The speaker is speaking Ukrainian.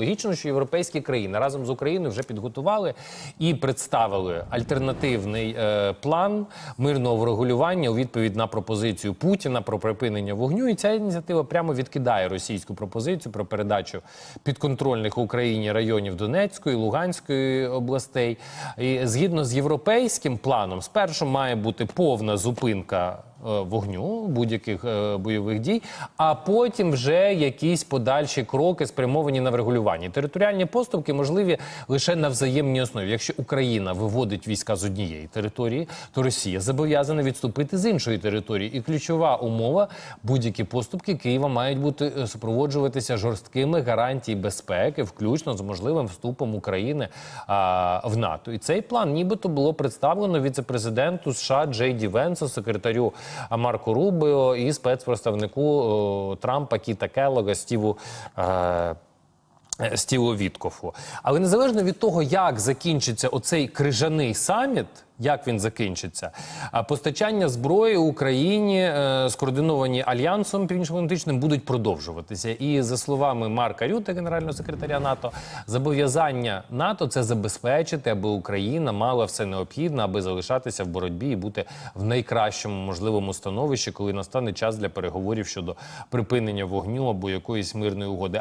Логічно, що європейські країни разом з Україною вже підготували і представили альтернативний е, план мирного врегулювання у відповідь на пропозицію Путіна про припинення вогню. І ця ініціатива прямо відкидає російську пропозицію про передачу підконтрольних Україні районів Донецької, Луганської областей. І згідно з європейським планом, спершу має бути повна зупинка вогню будь-яких е, бойових дій, а потім вже якісь подальші кроки спрямовані на врегулювання. Територіальні поступки можливі лише на взаємній основі. Якщо Україна виводить війська з однієї території, то Росія зобов'язана відступити з іншої території. І ключова умова будь-які поступки Києва мають бути е, супроводжуватися жорсткими гарантій безпеки, включно з можливим вступом України а, в НАТО. І цей план, нібито, було представлено віце-президенту США Джей Ді Венсу, секретарю Марко Рубіо і спецпредставнику Трампа Кіта Келлога Стіву. Е, Стіло Віткофу. Але незалежно від того, як закінчиться оцей крижаний саміт, як він закінчиться, постачання зброї Україні, е, скоординовані альянсом північно-атлантичним, будуть продовжуватися. І за словами Марка Рюта, генерального секретаря НАТО, зобов'язання НАТО це забезпечити, аби Україна мала все необхідне, аби залишатися в боротьбі і бути в найкращому можливому становищі, коли настане час для переговорів щодо припинення вогню або якоїсь мирної угоди.